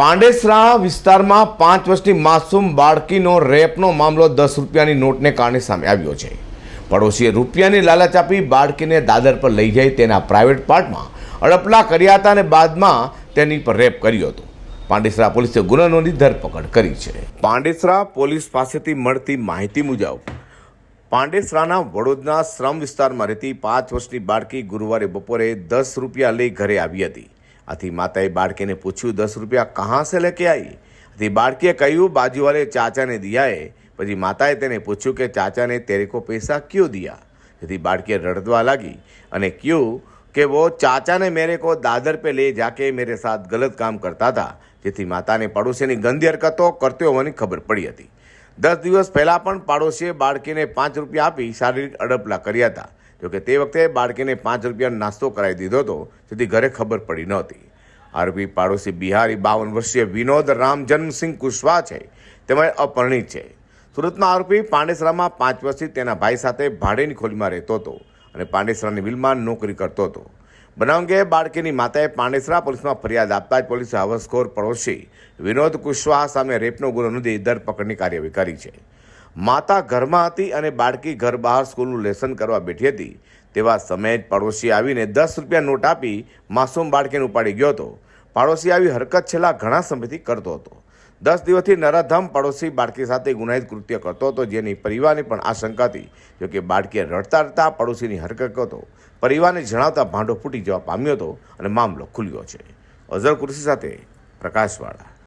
પાંડેસરા વિસ્તારમાં પાંચ વર્ષની માસૂમ બાળકીનો રેપનો મામલો દસ રૂપિયાની નોટને કારણે સામે આવ્યો છે. પડોશીએ રૂપિયાની લાલચ આપી બાળકીને દાદર પર લઈ જઈ તેના પ્રાઇવેટ પાર્ટમાં અડપલા કર્યા હતા અને બાદમાં તેની પર રેપ કર્યો હતો. પાંડેસરા પોલીસે ગુનો નોંધી ધરપકડ કરી છે. પાંડેસરા પોલીસ પાસેથી મળતી માહિતી મુજબ, પાંડેસરાના વડોદના શ્રમ વિસ્તારમાં રહેતી પાંચ વર્ષની બાળકી ગુરુવારે બપોરે દસ રૂપિયા લઈ ઘરે આવી હતી. આથી માતાએ બાળકીને પૂછ્યું, દસ રૂપિયા કહાં સે લેકે આવી આથી બાળકીએ કહ્યું બાજુવાળે ચાચાને દિયાએ. પછી માતાએ તેને પૂછ્યું કે, ચાચાને તેરે કો પૈસા ક્યું દિયા? જેથી બાળકીએ રડવા લાગી અને કહ્યું કે, વો ચાચાને મેરે કો દાદર પે લે જાકે મેરે સાથ ગલત કામ કરતા હતા જેથી માતાને પડોશીની ગંદી હરકતો કરતો હોવાની ખબર પડી હતી. દસ દિવસ પહેલાં પણ પાડોશીએ બાળકીને પાંચ રૂપિયા આપી શારીરિક અડપલા કર્યા હતા. જોકે તે વખતે બાળકીને પાંચ રૂપિયાનો નાસ્તો કરાવી દીધો હતો, જેથી ઘરે ખબર પડી નહોતી. આરોપી પાડોશી બિહારી બાવન વર્ષીય વિનોદ રામ જન્મસિંહ કુશવાહ છે. તેમજ અપરિણિત છે. સુરતમાં આરોપી પાંડેસરામાં પાંચ વર્ષથી તેના ભાઈ સાથે ભાડેની ખોલીમાં રહેતો હતો અને પાંડેસરાની વિલમાં નોકરી કરતો હતો. બનાવ અંગે બાળકીની માતાએ પાંડેસરા પોલીસમાં ફરિયાદ આપતા જ પોલીસે હવસખોર પડોશી વિનોદ કુશવાહ સામે રેપનો ગુનો નોંધી ધરપકડની કાર્યવાહી કરી છે. માતા ઘરમાં હતી અને બાળકી ઘર બહાર સ્કૂલનું લેસન કરવા બેઠી હતી. તેવા સમયે જ પાડોશી આવીને દસ રૂપિયા નોટ આપી માસૂમ બાળકીને ઉપાડી ગયો હતો. પાડોશી આવી હરકત છેલ્લા ઘણા સમયથી કરતો હતો. દસ દિવસથી નરાધમ પાડોશી બાળકી સાથે ગુનાહિત કૃત્ય કરતો હતો, જેની પરિવારની પણ આશંકા હતી. જોકે બાળકીએ રડતા રડતા પડોશીની હરકત કરતો. પરિવારને જણાવતા ભાંડો ફૂટી જવા પામ્યો હતો અને મામલો ખુલ્યો છે. અઝર કુર્સી સાથે પ્રકાશવાળા.